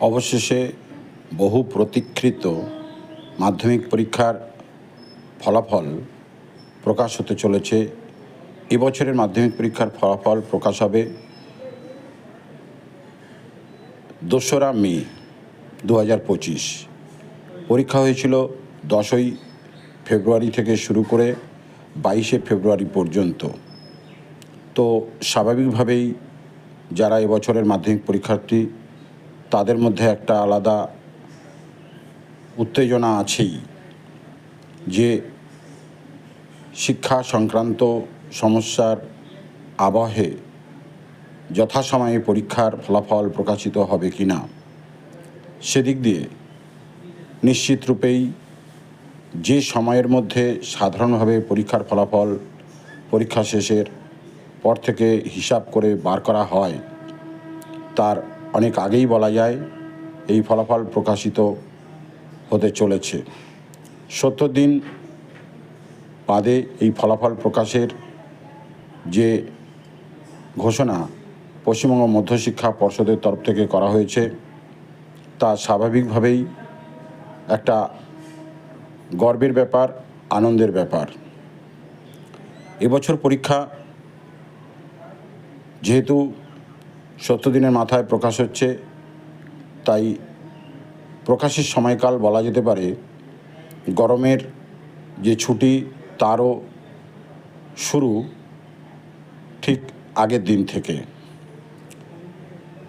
অবশেষে বহু প্রতীক্ষিত মাধ্যমিক পরীক্ষার ফলাফল প্রকাশ হতে চলেছে। এবছরের মাধ্যমিক পরীক্ষার ফলাফল প্রকাশ হবে দোসরা মে দু পঁচিশ। পরীক্ষা হয়েছিল দশই ফেব্রুয়ারি থেকে শুরু করে বাইশে ফেব্রুয়ারি পর্যন্ত। তো স্বাভাবিকভাবেই যারা এবছরের মাধ্যমিক পরীক্ষার্থী তাদের মধ্যে একটা আলাদা উত্তেজনা আছেই যে শিক্ষা সংক্রান্ত সমস্যার আবহে যথাসময়ে পরীক্ষার ফলাফল প্রকাশিত হবে কি না, সেদিক দিয়ে নিশ্চিত রূপেই যে সময়ের মধ্যে সাধারণভাবে পরীক্ষার ফলাফল পরীক্ষা শেষের পর থেকে হিসাব করে বার করা হয়, তার অনেক আগেই বলা যায় এই ফলাফল প্রকাশিত হতে চলেছে। সত্তর দিন বাদে এই ফলাফল প্রকাশের যে ঘোষণা পশ্চিমবঙ্গ মধ্যশিক্ষা পর্ষদের তরফ থেকে করা হয়েছে, তা স্বাভাবিকভাবেই একটা গর্বের ব্যাপার, আনন্দের ব্যাপার। এবছর পরীক্ষা যেহেতু সত্তর দিনের মাথায় প্রকাশ হচ্ছে, তাই প্রকাশের সময়কাল বলা যেতে পারে গরমের যে ছুটি তারও শুরু ঠিক আগের দিন থেকে।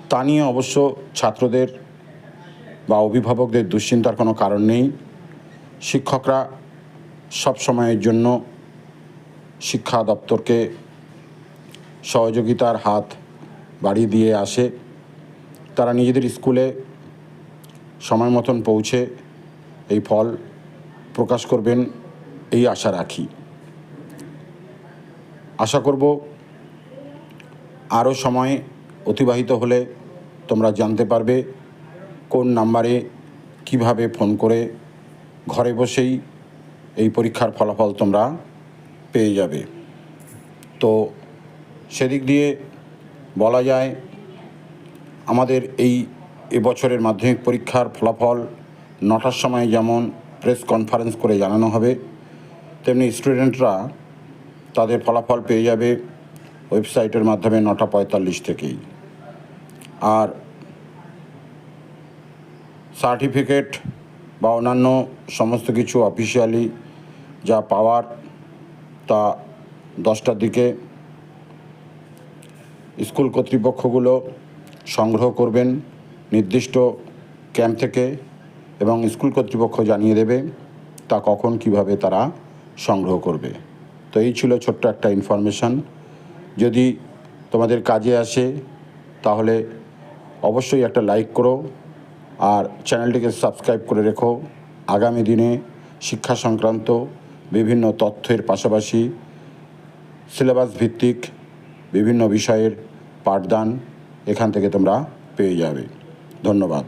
তা নিয়ে অবশ্য ছাত্রদের বা অভিভাবকদের দুশ্চিন্তার কোনো কারণ নেই। শিক্ষকরা সব সময়ের জন্য শিক্ষা দপ্তরকে সহযোগিতার হাত বাড়িয়ে দিয়ে আসে। তারা নিজেদের স্কুলে সময় মতন পৌঁছে এই ফল প্রকাশ করবেন এই আশা রাখি। আশা করব আরও সময় অতিবাহিত হলে তোমরা জানতে পারবে কোন নাম্বারে কীভাবে ফোন করে ঘরে বসেই এই পরীক্ষার ফলাফল তোমরা পেয়ে যাবে। তো সেদিক দিয়ে বলা যায়, আমাদের এই এবছরের মাধ্যমিক পরীক্ষার ফলাফল নটার সময় যেমন প্রেস কনফারেন্স করে জানানো হবে, তেমনি স্টুডেন্টরা তাদের ফলাফল পেয়ে যাবে ওয়েবসাইটের মাধ্যমে নটা পঁয়তাল্লিশ থেকেই। আর সার্টিফিকেট বা অন্যান্য সমস্ত কিছু অফিসিয়ালি যা পাওয়ার তা দশটার দিকে স্কুল কর্তৃপক্ষগুলো সংগ্রহ করবেন নির্দিষ্ট ক্যাম্প থেকে এবং স্কুল কর্তৃপক্ষ জানিয়ে দেবে তা কখন কীভাবে তারা সংগ্রহ করবে। তো এই ছিল ছোট্ট একটা ইনফরমেশান যদি তোমাদের কাজে আসে, তাহলে অবশ্যই একটা লাইক করো আর চ্যানেলটিকে সাবস্ক্রাইব করে রেখো। আগামী দিনে শিক্ষা সংক্রান্ত বিভিন্ন তথ্যের পাশাপাশি সিলেবাস ভিত্তিক বিভিন্ন বিষয়ের পাঠদান এখান থেকে তোমরা পেয়ে যাবে। ধন্যবাদ।